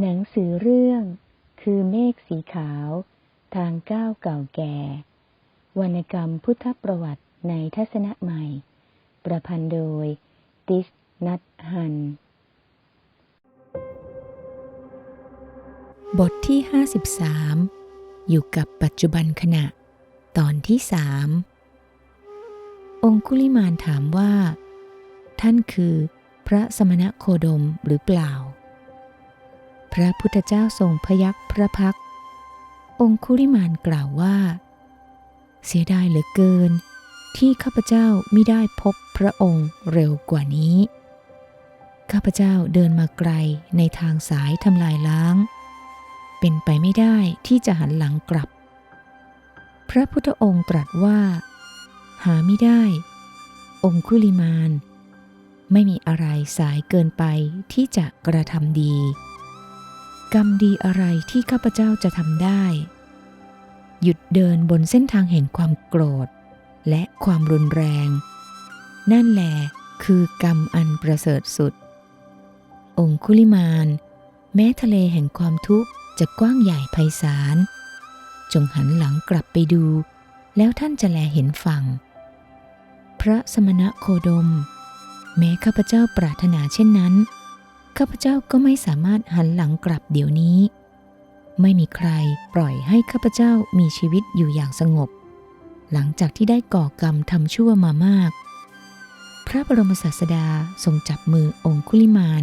หนังสือเรื่อง คือเมฆสีขาว ทางก้าวเก่าแก่ วรรณกรรมพุทธประวัติในทัศนะใหม่ ประพันธ์โดย ติสนัทฮัน บทที่ 53 อยู่กับปัจจุบันขณะ ตอนที่สามองคุลิมานถามว่า ท่านคือพระสมณะโคดมหรือเปล่า พระพุทธเจ้าทรงพยักพระพัก องคุลิมานกล่าวว่า เสียดายเหลือเกิน ที่ข้าพเจ้าไม่ได้พบพระองค์เร็วกว่านี้ ข้าพเจ้าเดินมาไกลในทางสายทำลายล้าง เป็นไปไม่ได้ที่จะหันหลังกลับ พระพุทธองค์ตรัสว่า หาไม่ได้ องคุลิมานไม่มีอะไรสายเกินไปที่จะกระทำดี กรรมดีอะไรที่ข้าพเจ้าจะทำได้ หยุดเดินบนเส้นทางแห่งความโกรธ และความรุนแรง นั่นแหละคือกรรมอันประเสริฐสุด องคุลิมานแม้ทะเลแห่งความทุกข์จะกว้างใหญ่ไพศาล จงหันหลังกลับไปดู แล้วท่านจะแลเห็นฝั่ง พระสมณะโคดม แม้ข้าพเจ้าปรารถนาเช่นนั้น ข้าพเจ้าก็ไม่สามารถหันหลังกลับเดี๋ยวนี้ ไม่มีใครปล่อยให้ข้าพเจ้ามีชีวิตอยู่อย่างสงบ หลังจากที่ได้ก่อกรรมทำชั่วมามาก พระบรมศาสดาทรงจับมือองคุลิมาน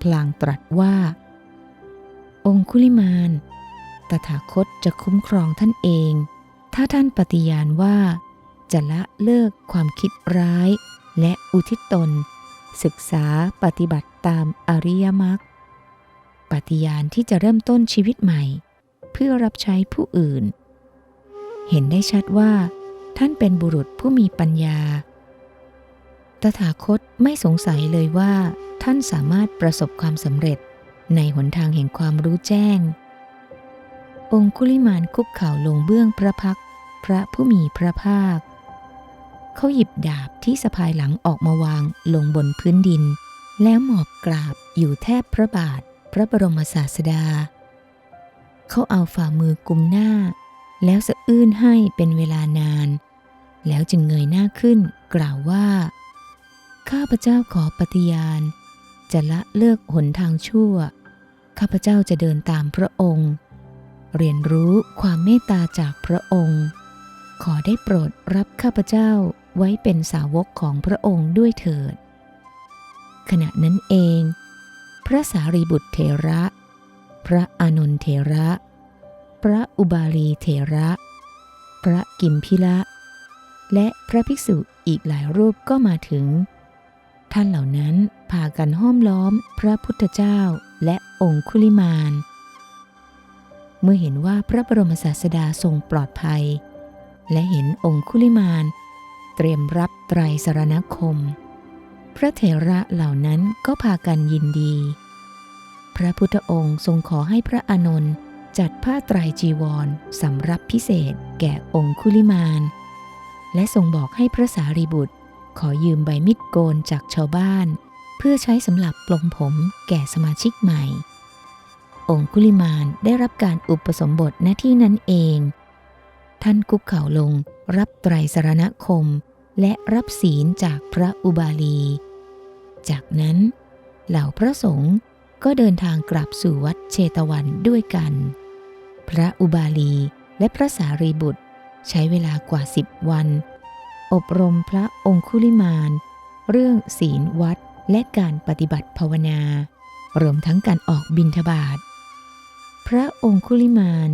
พลางตรัสว่า องคุลิมาน ตถาคตจะคุ้มครองท่านเอง ถ้าท่านปฏิญาณว่า จะละเลิกความคิดร้าย และอุทิศตน ศึกษาปฏิบัติตามอริยมรรคปฏิญาณที่จะเริ่มต้นชีวิตใหม่ เพื่อรับใช้ผู้อื่น เห็นได้ชัดว่า ท่านเป็นบุรุษผู้มีปัญญา ตถาคตไม่สงสัยเลยว่า ท่านสามารถประสบความสำเร็จในหนทางแห่งความรู้แจ้ง องคุลิมานคุกเข่าลงเบื้องพระพัก พระผู้มีพระภาค เขาหยิบดาบที่สะพายหลังออกมาวางลงบนพื้นดิน แล้วหมอบกราบอยู่แทบพระบาทพระบรมศาสดา เขาเอาฝ่ามือกุมหน้า แล้วสะอื้นให้เป็นเวลานาน แล้วจึงเงยหน้าขึ้นกล่าวว่า ข้าพเจ้าขอปฏิญาณ จะละเลิกหนทางชั่ว ข้าพเจ้าจะเดินตามพระองค์ เรียนรู้ความเมตตาจากพระองค์ ขอได้โปรดรับข้าพเจ้า ไว้เป็นสาวกของพระองค์ด้วยเถิด ขณะนั้นเอง พระสารีบุตรเถระ พระอานนทเถระ พระอุบาลีเถระ พระกิมพิละ และพระภิกษุอีกหลายรูปก็มาถึง ท่านเหล่านั้นพากันห้อมล้อมพระพุทธเจ้าและองคุลิมานเมื่อเห็นว่าพระบรมศาสดาทรงปลอดภัย และเห็นองคุลิมาน เตรียมรับไตรสรณคม พระเถระเหล่านั้นก็พากันยินดี พระพุทธองค์ทรงขอให้พระอานนท์จัดผ้าไตรจีวรสำรับพิเศษแก่องคุลิมาน และทรงบอกให้พระสารีบุตร ขอยืมใบมิดโกนจากชาวบ้าน เพื่อใช้สำหรับปลงผมแก่สมาชิกใหม่ องคุลิมานได้รับการอุปสมบทหน้าที่นั้นเอง ท่านคุกเข่าลงรับไตรสรณคม และรับศีลจากพระอุบาลี จากนั้นเหล่าพระสงฆ์ก็เดินทางกลับสู่วัดเชตวันด้วยกัน พระอุบาลีและพระสารีบุตรใช้เวลากว่าสิบวัน อบรมพระองคุลิมานเรื่องศีลวัดและการปฏิบัติภาวนา รวมทั้งการออกบิณฑบาตพระองคุลิมาน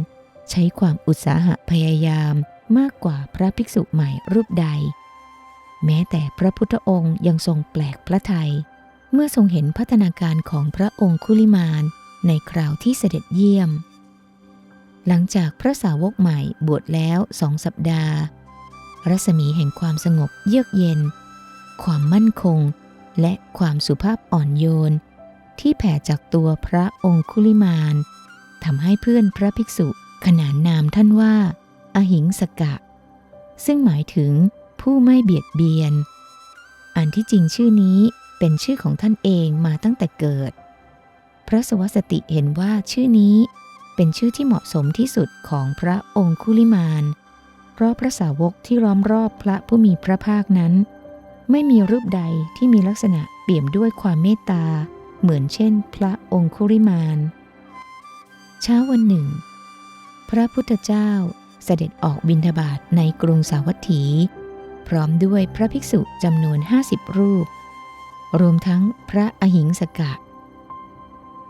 ใช้ความอุตสาหะพยายามมากกว่าพระภิกษุใหม่รูปใด แม้แต่พระพุทธองค์ยังทรงแปลกพระทัย เมื่อทรงเห็นพัฒนาการของพระองคุลิมานในคราวที่เสด็จเยี่ยม หลังจากพระสาวกใหม่บวชแล้วสองสัปดาห์ รัศมีแห่งความสงบเยือกเย็น ความมั่นคง และความสุภาพอ่อนโยน ที่แผ่จากตัวพระองคุลิมานทำให้เพื่อนพระภิกษุขนานนามท่านว่า อหิงสกะ ซึ่งหมายถึง ผู้ไม่เบียดเบียน อันที่จริงชื่อนี้เป็นชื่อของท่านเองมาตั้งแต่เกิด พระสวัสติเห็นว่าชื่อนี้เป็นชื่อที่เหมาะสมที่สุดของพระองคุลิมานเพราะพระสาวกที่ล้อมรอบพระผู้มีพระภาคนั้น ไม่มีรูปใดที่มีลักษณะเปี่ยมด้วยความเมตตา เหมือนเช่น พระองคุลิมานเช้าวันหนึ่ง พระพุทธเจ้าเสด็จออกบิณฑบาตในกรุงสาวัตถี พร้อมด้วยพระภิกษุจำนวน 50 รูป รวมทั้งพระอหิงสกะ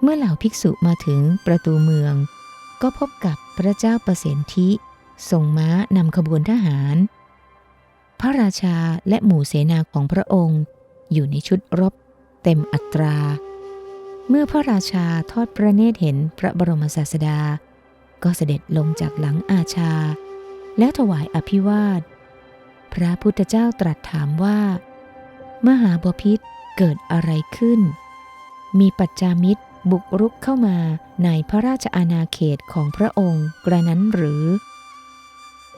เมื่อเหล่าภิกษุมาถึงประตูเมือง ก็พบกับพระเจ้าประสิทธิส่งม้านำขบวนทหาร พระราชาและหมู่เสนาของพระองค์อยู่ในชุดรบเต็มอัตรา เมื่อพระราชาทอดพระเนตรเห็นพระบรมศาสดา ก็เสด็จลงจากหลังอาชา แล้วถวายอภิวาท พระพุทธเจ้าตรัสถามว่า มหาบพิษเกิดอะไรขึ้น มีปัจจามิตรบุกรุกเข้ามาในพระราชอาณาเขตของพระองค์กระนั้นหรือ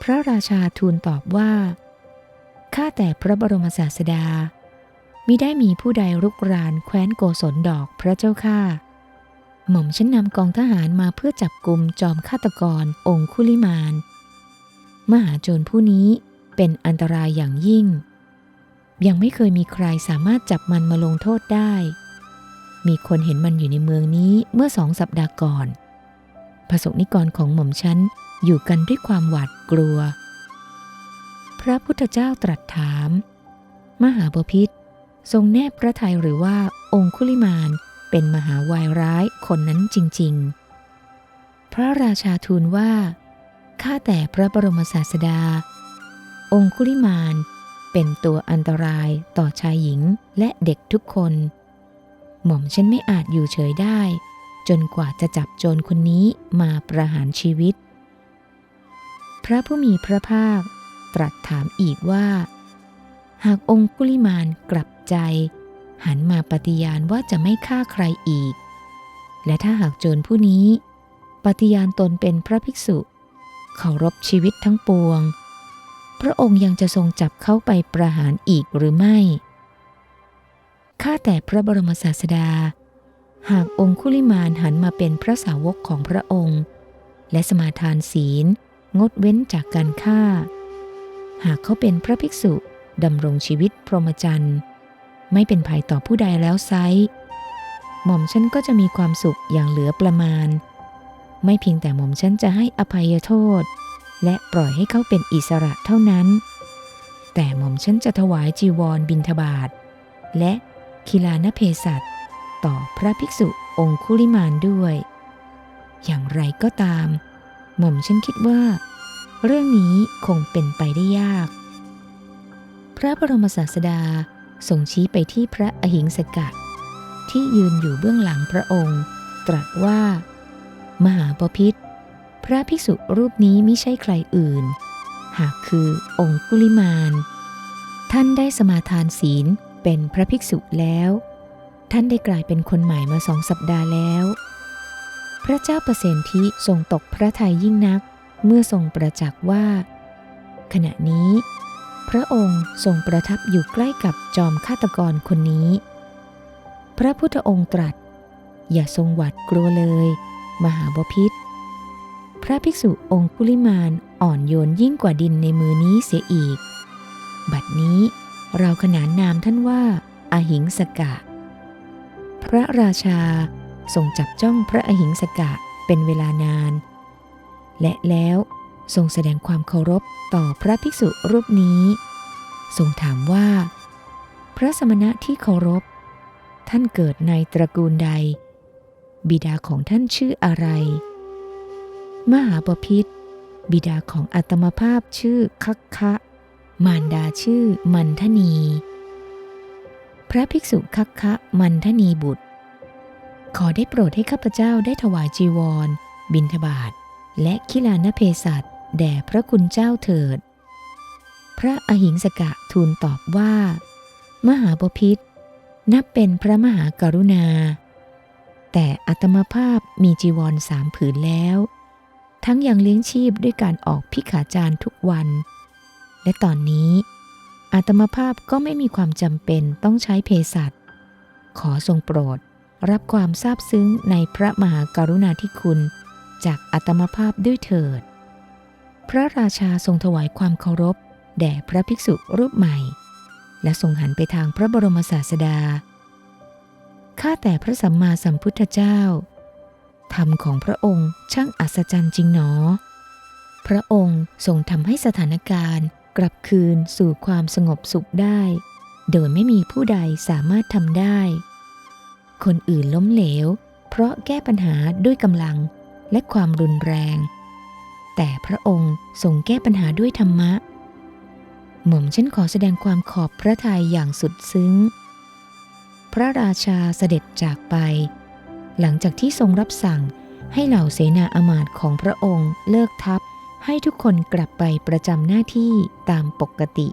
พระราชาทูลตอบว่า ข้าแต่พระบรมศาสดามิได้มีผู้ใดรุกรานแคว้นโกศลดอกพระเจ้าข้าหม่อมฉันนำกองทหารมาเพื่อจับกลุ่มจอมฆาตกรองคุลิมาน มหาโจรผู้นี้ เป็นอันตรายอย่างยิ่ง ยังไม่เคยมีใครสามารถจับมันมาลงโทษได้ มีคนเห็นมันอยู่ในเมืองนี้เมื่อสองสัปดาห์ก่อนพระสงฆ์นิกรของหม่อมฉันอยู่กันด้วยความหวาดกลัว พระพุทธเจ้าตรัสถาม มหาบพิษทรงแนบพระทัยหรือว่าองคุลิมานเป็นมหาวายร้ายคนนั้นจริง ๆ พระราชาทูลว่า ข้าแต่พระบรมศาสดา องคุลิมานเป็นตัวอันตรายต่อชายหญิงและเด็กทุกคน หม่อมฉันไม่อาจอยู่เฉยได้ จนกว่าจะจับโจรคนนี้มาประหารชีวิต พระผู้มีพระภาคตรัสถามอีกว่า หากองคุลิมานกลับใจ หันมาปฏิญาณว่าจะไม่ฆ่าใครอีก และถ้าหากโจรผู้นี้ ปฏิญาณตนเป็นพระภิกษุเคารพชีวิตทั้งปวง พระองค์ยังจะทรงจับเขาไปประหารอีกหรือไม่ ข้าแต่พระบรมศาสดา หากองคุลิมานหันมาเป็นพระสาวกของพระองค์ และสมาทานศีลงดเว้นจากการฆ่า หากเขาเป็นพระภิกษุดำรงชีวิตพรหมจรรย์ ไม่เป็นภัยต่อผู้ใดแล้วไซหม่อมฉันก็จะมีความสุขอย่างเหลือประมาณ ไม่เพียงแต่หม่อมฉันจะให้อภัยโทษ และปล่อยให้เขาเป็นอิสระเท่านั้น แต่หม่อมฉันจะถวายจีวรบิณฑบาตและคิลานเพสัตต่อพระภิกษุองคุลิมานด้วย อย่างไรก็ตาม หม่อมฉันคิดว่า เรื่องนี้คงเป็นไปได้ยาก พระบรมศาสดาทรงชี้ไปที่พระอหิงสกะ ที่ยืนอยู่เบื้องหลังพระองค์ ตรัสว่า มหาปพิธ พระภิกษุรูปนี้ไม่ใช่ใครอื่น หากคือองคุลิมาน ท่านได้สมาทานศีลเป็นพระภิกษุแล้ว ท่านได้กลายเป็นคนใหม่มาสองสัปดาห์แล้ว พระเจ้าประเสนทิทรงตกพระทัยยิ่งนัก เมื่อทรงประจักษ์ว่า ขณะนี้ พระองค์ทรงประทับอยู่ใกล้กับจอมฆาตกรคนนี้ พระพุทธองค์ตรัส อย่าทรงหวาดกลัวเลย มหาบพิษ พระภิกษุองคุลิมานอ่อนโยนยิ่งกว่าดินในมือนี้เสียอีก บัดนี้เราขนานนามท่านว่าอาหิงสกะ พระราชาทรงจับจ้องพระอหิงสกะเป็นเวลานาน และแล้วทรงแสดงความเคารพต่อพระภิกษุรูปนี้ ทรงถามว่า พระสมณะที่เคารพ ท่านเกิดในตระกูลใด บิดาของท่านชื่ออะไร มหาบพิษบิดาของอัตมภาพชื่อคักคะ มารดาชื่อมันทนี พระภิกษุคักคะมันทนีบุตร ขอได้โปรดให้ข้าพเจ้าได้ถวายจีวร บิณฑบาตและคิลานเพสัตแด่พระคุณเจ้าเถิด พระอหิงสกะทูลตอบว่า มหาบพิษนับเป็นพระมหากรุณา แต่อัตมภาพมีจีวรสามผืนแล้ว ทั้งยังเลี้ยงชีพด้วยการออกพิขาจารทุกวัน และตอนนี้อาตมภาพก็ไม่มีความจำเป็นต้องใช้เภสัชขอทรงโปรดรับความซาบซึ้งในพระมหากรุณาธิคุณ จากอัตมภาพด้วยเถิด พระราชาทรงถวายความเคารพ แด่พระภิกษุรูปใหม่ และทรงหันไปทางพระบรมศาสดาข้าแต่พระสัมมาสัมพุทธเจ้า ธรรมของพระองค์ช่างอัศจรรย์จริงหนอ พระองค์ทรงทำให้สถานการณ์กลับคืนสู่ความสงบสุขได้ โดยไม่มีผู้ใดสามารถทำได้ คนอื่นล้มเหลว เพราะแก้ปัญหาด้วยกำลังและความรุนแรง แต่พระองค์ทรงแก้ปัญหาด้วยธรรมะ หม่อมฉันขอแสดงความขอบพระทัยอย่างสุดซึ้ง พระราชาเสด็จจากไป หลังจากที่ทรงรับสั่งให้เหล่าเสนาอามาตย์ของพระองค์เลิกทัพ ให้ทุกคนกลับไปประจำหน้าที่ตามปกติ